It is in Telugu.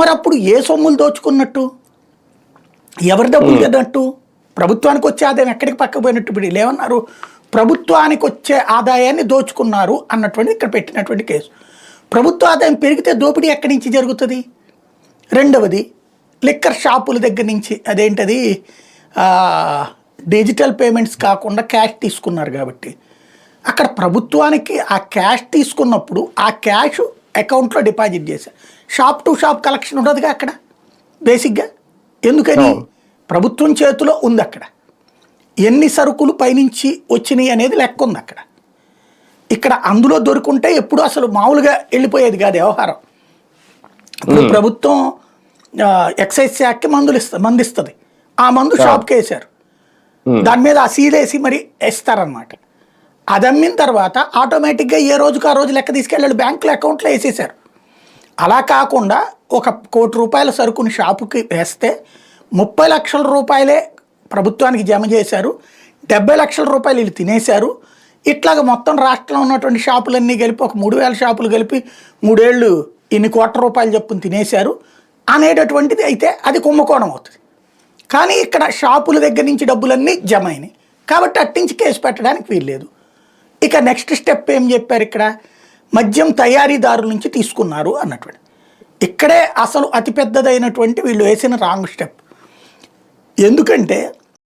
మరి అప్పుడు ఏ సొమ్ములు దోచుకున్నట్టు? ఎవరి డబ్బులు తిన్నట్టు? ప్రభుత్వానికి వచ్చే ఆదాయం ఎక్కడికి పక్క పోయినట్టు ఇప్పుడు ఏమన్నారు? ప్రభుత్వానికి వచ్చే ఆదాయాన్ని దోచుకున్నారు అన్నటువంటి ఇక్కడ పెట్టినటువంటి కేసు. ప్రభుత్వ ఆదాయం పెరిగితే దోపిడీ ఎక్కడి నుంచి జరుగుతుంది? రెండవది లిక్కర్ షాపుల దగ్గర నుంచి అదేంటది? డిజిటల్ పేమెంట్స్ కాకుండా క్యాష్ తీసుకున్నారు కాబట్టి. అక్కడ ప్రభుత్వానికి ఆ క్యాష్ తీసుకున్నప్పుడు ఆ క్యాష్ అకౌంట్లో డిపాజిట్ చేశారు షాప్ టు షాప్ కలెక్షన్ ఉండదుగా అక్కడ? బేసిక్గా? ఎందుకని? ప్రభుత్వం చేతిలో ఉంది అక్కడ. ఎన్ని సరుకులు పైనుంచి వచ్చినాయి అనేది లెక్క ఉంది అక్కడ. ఇక్కడ అందులో దొరుకుంటే ఎప్పుడు అసలు మామూలుగా వెళ్ళిపోయేది కాదు వ్యవహారం. ఇప్పుడు ప్రభుత్వం ఎక్సైజ్ శాఖకి మందులు ఇస్తుంది మందు ఇస్తుంది ఆ మందు షాప్కి వేశారు. దాని మీద ఆ సీల్ వేసి మరి వేస్తారనమాట అది అమ్మిన తర్వాత ఆటోమేటిక్గా ఏ రోజుకు ఆ రోజు లెక్క తీసుకెళ్ళాడు? బ్యాంకులో అకౌంట్లో వేసేసారు అలా కాకుండా ఒక కోటి రూపాయల సరుకుని షాపుకి వేస్తే ముప్పై లక్షల రూపాయలే ప్రభుత్వానికి జమ చేశారు. డెబ్బై లక్షల రూపాయలు వీళ్ళు తినేశారు. ఇట్లాగ మొత్తం రాష్ట్రంలో ఉన్నటువంటి షాపులన్నీ కలిపి ఒక మూడు వేల షాపులు కలిపి మూడేళ్ళు ఇన్ని కోట్ల రూపాయలు చెప్పుని తినేశారు. అనేటటువంటిది అయితే అది కుంభకోణం అవుతుంది. కానీ ఇక్కడ షాపుల దగ్గర నుంచి డబ్బులన్నీ జమ అయినాయి. కాబట్టి అట్టించి కేసు పెట్టడానికి వీల్లేదు. ఇక నెక్స్ట్ స్టెప్ ఏం చెప్పారు ఇక్కడ? మద్యం తయారీదారుల నుంచి తీసుకున్నారు అన్నటువంటి. ఇక్కడే అసలు అతిపెద్దదైనటువంటి వీళ్ళు వేసిన రాంగ్ స్టెప్ ఎందుకంటే